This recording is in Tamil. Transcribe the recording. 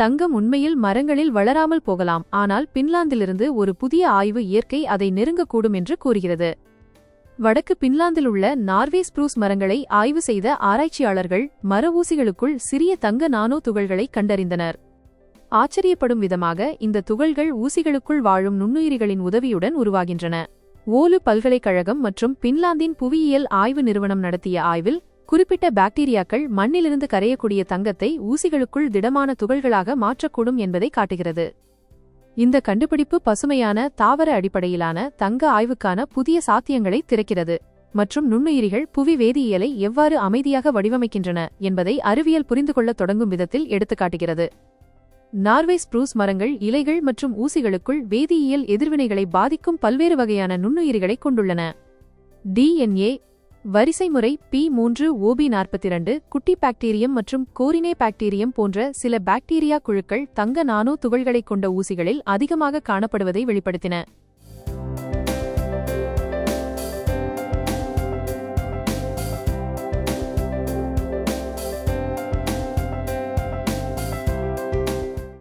தங்கம் உண்மையில் மரங்களில் வளராமல் போகலாம் ஆனால் பின்லாந்திலிருந்து ஒரு புதிய ஆய்வு இயற்கை அதை நெருங்கக்கூடும் என்று கூறுகிறது. வடக்கு பின்லாந்தில் உள்ள நார்வே ஸ்ப்ரூஸ் மரங்களை ஆய்வு செய்த ஆராய்ச்சியாளர்கள் மர ஊசிகளுக்குள் சிறிய தங்க நானோ துகள்களை கண்டறிந்தனர். ஆச்சரியப்படும் விதமாக இந்த துகள்கள் ஊசிகளுக்குள் வாழும் நுண்ணுயிரிகளின் உதவியுடன் உருவாகின்றன. ஓலு பல்கலைக்கழகம் மற்றும் பின்லாந்தின் புவியியல் ஆய்வு நிறுவனம் நடத்திய ஆய்வில் குறிப்பிட்ட பாக்டீரியாக்கள் மண்ணிலிருந்து கரையக்கூடிய தங்கத்தை ஊசிகளுக்குள் திடமான துகள்களாக மாற்றக்கூடும் என்பதை காட்டுகிறது. இந்த கண்டுபிடிப்பு பசுமையான தாவர அடிப்படையிலான தங்க ஆய்வுக்கான புதிய சாத்தியங்களை திறக்கிறது மற்றும் நுண்ணுயிரிகள் புவி வேதியியலை எவ்வாறு அமைதியாக வடிவமைக்கின்றன என்பதை அறிவியல் புரிந்து கொள்ள தொடங்கும் விதத்தில் எடுத்துக்காட்டுகிறது நார்வே ஸ்ப்ரூஸ் மரங்கள் இலைகள் மற்றும் ஊசிகளுக்குள் வேதியியல் எதிர்வினைகளை பாதிக்கும் பல்வேறு வகையான நுண்ணுயிரிகளை கொண்டுள்ளன. டிஎன்ஏ வரிசைமுறை பி மூன்று ஓபி நாற்பத்திரண்டு குட்டி பாக்டீரியம் மற்றும் கோரினே பாக்டீரியம் போன்ற சில பாக்டீரியா குழுக்கள் தங்க நானோ துகள்களைக் கொண்ட ஊசிகளில் அதிகமாக காணப்படுவதை வெளிப்படுத்தின.